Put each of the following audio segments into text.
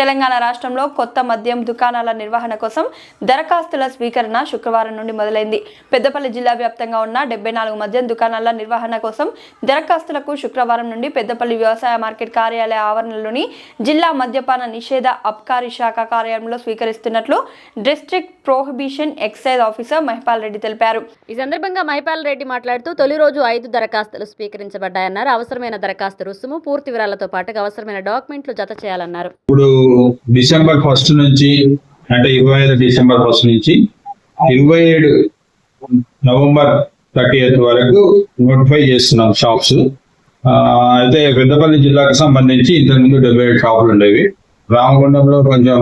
తెలంగాణ రాష్ట్రంలో కొత్త మద్యం దుకాణాల నిర్వహణ కోసం దరఖాస్తుల స్వీకరణ శుక్రవారం నుండి మొదలైంది. పెద్దపల్లి జిల్లా వ్యాప్తంగా ఉన్న డెబ్బై నాలుగు మద్యం దుకాణాల నిర్వహణ కోసం దరఖాస్తులకు శుక్రవారం నుండి పెద్దపల్లి వ్యవసాయ మార్కెట్ కార్యాలయ ఆవరణలోని జిల్లా మద్యపాన నిషేధ అబ్కారీ శాఖ కార్యాలయంలో స్వీకరిస్తున్నట్లు district prohibition excise officer Mahipal Reddy తెలిపారు. ఈ సందర్భంగా మహిపాల్ రెడ్డి మాట్లాడుతూ తొలి రోజు ఐదు దరఖాస్తులు స్వీకరించబడ్డాయన్నారు. అవసరమైన దరఖాస్తు రుసుము పూర్తి వివరాలతో పాటుగా అవసరమైన డాక్యుమెంట్లు జత చేయాలన్నారు. ఇప్పుడు డిసెంబర్ ఫస్ట్ నుంచి అంటే ఇరవై ఐదు డిసెంబర్ ఫస్ట్ నుంచి ఇరవై ఏడు నవంబర్ థర్టీ ఎయిత్ వరకు నోటిఫై చేస్తున్నాం షాప్స్. అయితే పెద్దపల్లి జిల్లాకు సంబంధించి ఇంతకుముందు డెబ్బై ఏడు షాపులు ఉండేవి. రామగుండంలో కొంచెం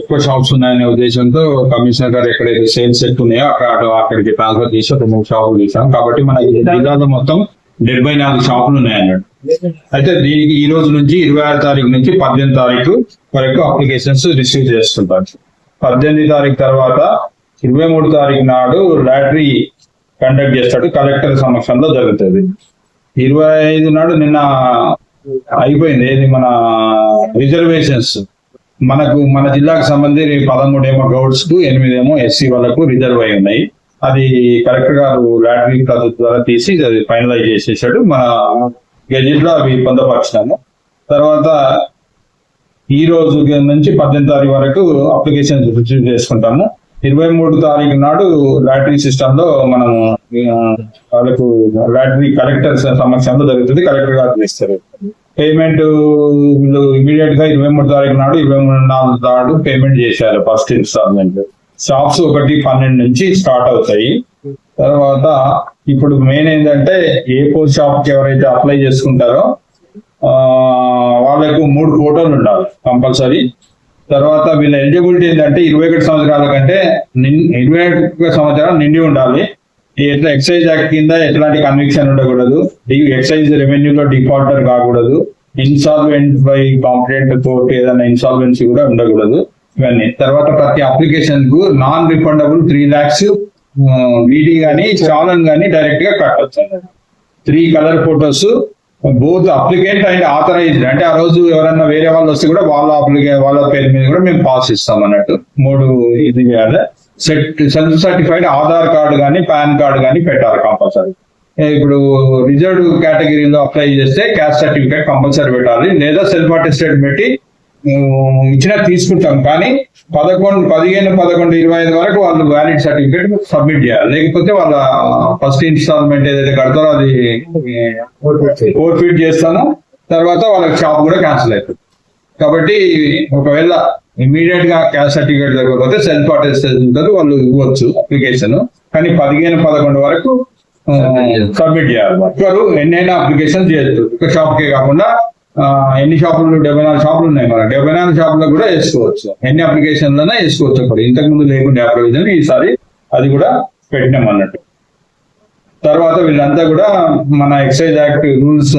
ఎక్కువ షాప్స్ ఉన్నాయనే ఉద్దేశంతో కమిషనర్ గారు ఎక్కడైతే సేల్స్ ఎక్కువ ఉన్నాయో అక్కడ అక్కడికి ట్రాన్స్ఫర్ చేసి ఒక మూడు షాపులు తీసాం కాబట్టి మన జిల్లాలో మొత్తం డెబ్బై నాలుగు షాపులు ఉన్నాయన్నట్టు అయితే దీనికి ఈ రోజు నుంచి ఇరవై ఆరు తారీఖు నుంచి పద్దెనిమిది తారీఖు వరకు అప్లికేషన్స్ రిసీవ్ చేస్తుంటారు. పద్దెనిమిది తారీఖు తర్వాత ఇరవై మూడు తారీఖు నాడు లాటరీ కండక్ట్ చేస్తాడు కలెక్టర్ సమక్షంలో జరుగుతుంది. ఇరవై ఐదు నాడు నిన్న అయిపోయింది. ఏది మన రిజర్వేషన్స్? మనకు మన జిల్లాకు సంబంధించి పదమూడు ఏమో గౌడ్స్కు ఎనిమిది ఏమో ఎస్సీ వాళ్ళకు రిజర్వ్ అయి ఉన్నాయి. అది కలెక్టర్ గారు లాటరీ పద్ధతి ద్వారా తీసి అది ఫైనలైజ్ చేసేసాడు. మన గెజిట్లో అవి పొందపరిచినాము. తర్వాత ఈ రోజు నుంచి పద్దెనిమిది తారీఖు వరకు అప్లికేషన్ రిసీవ్ చేసుకుంటాము. ఇరవై మూడు తారీఖు నాడు లాటరీ సిస్టమ్లో మనం వాళ్ళకు లాటరీ కలెక్టర్ సమక్షంలో జరుగుతుంది. కలెక్టర్ గారు ఇస్తారు పేమెంట్ వీళ్ళు ఇమీడియట్గా ఇరవై మూడు తారీఖు నాడు ఇరవై మూడు నాలుగు నాడు పేమెంట్ చేశారు ఫస్ట్ ఇన్స్టాల్మెంట్. షాప్స్ ఒకటి పన్నెండు నుంచి స్టార్ట్ అవుతాయి. తర్వాత ఇప్పుడు మెయిన్ ఏంటంటే ఏ పోస్ట్ షాప్కి ఎవరైతే అప్లై చేసుకుంటారో వాళ్ళకు మూడు ఫోటోలు ఉండాలి కంపల్సరీ తర్వాత వీళ్ళ ఎలిజిబిలిటీ ఏంటంటే ఇరవై ఒకటి సంవత్సరాల కంటే ఇరవై ఒకటి సంవత్సరాలు నిండి ఉండాలి. ఎట్లా ఎక్సైజ్ యాక్ట్ కింద ఎట్లాంటి కన్విక్షన్ ఉండకూడదు. ఎక్సైజ్ రెవెన్యూలో డిఫాల్టర్ కాకూడదు. ఇన్సాల్వెంట్ బై కాంపిటెంట్ కోర్టు ఏదైనా ఇన్సాల్వెన్సీ కూడా ఉండకూడదు. ఇవన్నీ. తర్వాత ప్రతి అప్లికేషన్కు non refundable three lakhs DD కానీ చాలన్ కానీ డైరెక్ట్గా కట్టొచ్చు. Three colour photos both applicant and authorised అంటే ఆ రోజు ఎవరైనా వేరే వాళ్ళు వస్తే కూడా వాళ్ళ అప్లికే వాళ్ళ పేరు మీద కూడా మేము పాస్ ఇస్తాం అన్నట్టు. మూడు ఇది చేయాలి set self certified Aadhaar card కానీ పాన్ కార్డు కానీ పెట్టాలి కంపల్సరీ ఇప్పుడు రిజర్వ్డ్ కేటగిరీలో అప్లై చేస్తే క్యాస్ట్ సర్టిఫికేట్ కంపల్సరీ పెట్టాలి. లేదా సెల్ఫ్ అటెస్టెడ్ పెట్టి ఇచ్చినా తీసుకుంటాం. కానీ పదకొండు పదిహేను పదకొండు ఇరవై ఐదు వరకు వాళ్ళు వ్యాలిడ్ సర్టిఫికేట్ సబ్మిట్ చేయాలి. లేకపోతే వాళ్ళ ఫస్ట్ ఇన్స్టాల్మెంట్ ఏదైతే కడతారో అది ఫీట్ చేస్తాను. తర్వాత వాళ్ళకి షాప్ కూడా క్యాన్సిల్ అవుతుంది కాబట్టి ఒకవేళ ఇమీడియట్గా క్యాష్ సర్టిఫికేట్ లేకపోతే సెల్ఫ్ అటెస్టేషన్ ఉంటుంది. వాళ్ళు ఇవ్వచ్చు అప్లికేషన్. కానీ పదిహేను పదకొండు వరకు సబ్మిట్ చేయాలి. ఎన్నైనా అప్లికేషన్ చేయొచ్చు. ఒక షాప్కే కాకుండా ఎన్ని షాపులు డెబ్బై నాలుగు షాపులు ఉన్నాయి మన డెబ్బై నాలుగు షాపులో కూడా వేసుకోవచ్చు. ఎన్ని అప్లికేషన్లైనా వేసుకోవచ్చు అప్పుడు ఇంతకు ముందు లేకుండా అప్లికేషన్ ఈసారి అది కూడా పెట్టినాం అన్నట్టు. తర్వాత వీళ్ళంతా కూడా మన excise act rules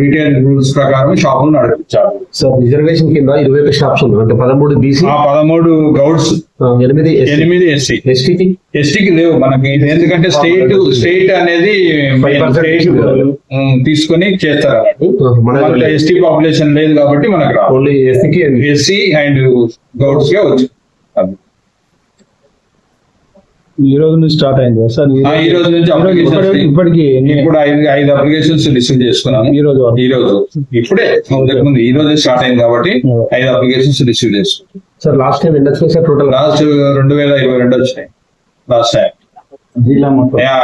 retail rules ప్రకారం షాపులు నడిపించారు. సార్ రిజర్వేషన్ కింద ఇరవై ఒక షాప్స్ ఉన్నాయి. అంటే పదమూడు బీసీ ఆ పదమూడు గౌడ్స్ ఎనిమిది ఎనిమిది ఎస్సీ ఎస్టీకి ఎస్టీకి లేవు మనకి. ఎందుకంటే స్టేట్ స్టేట్ అనేది తీసుకొని చేస్తారు. ఎస్టీ పాపులేషన్ లేదు కాబట్టి మనకు ఓన్లీ ఎస్టీకి ఎస్సీ అండ్ గౌడ్స్ కే వచ్చు అది. ఈ రోజు నుంచి స్టార్ట్ అయింది సార్? ఈ రోజు నుంచి ఇప్పటి- ఇప్పటికి ఎన్ని- ఇప్పుడు ఐదు ఐదు అప్లికేషన్స్ రిసీవ్ చేసుకున్నాము ఈ రోజు ఈ రోజు. ఇప్పుడే ముందు. ఈ రోజే స్టార్ట్ అయింది కాబట్టి ఐదు అప్లికేషన్స్ రిసీవ్ చేసుకున్నాం. సార్ లాస్ట్ టైం ఎంత వచ్చినాయి సార్ టోటల్ లాస్ట్ రెండు వేల ఇరవై రెండు వచ్చినాయి. లాస్ట్ టైం జిల్లా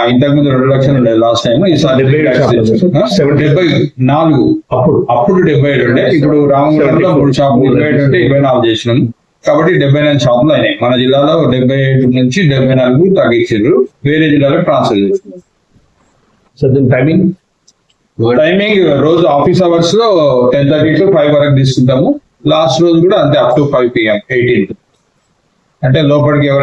ఇంతకు ముందు రెండు లక్షలు ఉండేది లాస్ట్ టైం ఈసారి డెబ్బై డెబ్బై డెబ్బై నాలుగు. అప్పుడు? అప్పుడు డెబ్బై ఏడు ఉండే. ఇప్పుడు రామగుండంలో మూడు షాపులు ఇరవై ఏడు ఉంటే ఇరవై నాలుగు చేసినాం. కాబట్టి డెబ్బై నైన్ షాపులు అయినాయి. మన జిల్లాలో డెబ్బై ఏడు నుంచి డెబ్బై నాలుగు తగ్గించారు. వేరే జిల్లాలో ట్రాన్స్ఫర్ దీని టైమింగ్ టైమింగ్ రోజు ఆఫీస్ అవర్స్లో టెన్ థర్టీ టు ఫైవ్ వరకు తీసుకుంటాము. లాస్ట్ రోజు కూడా అంతే up to five PM eighteenth అంటే లోపలికి ఎవరైతే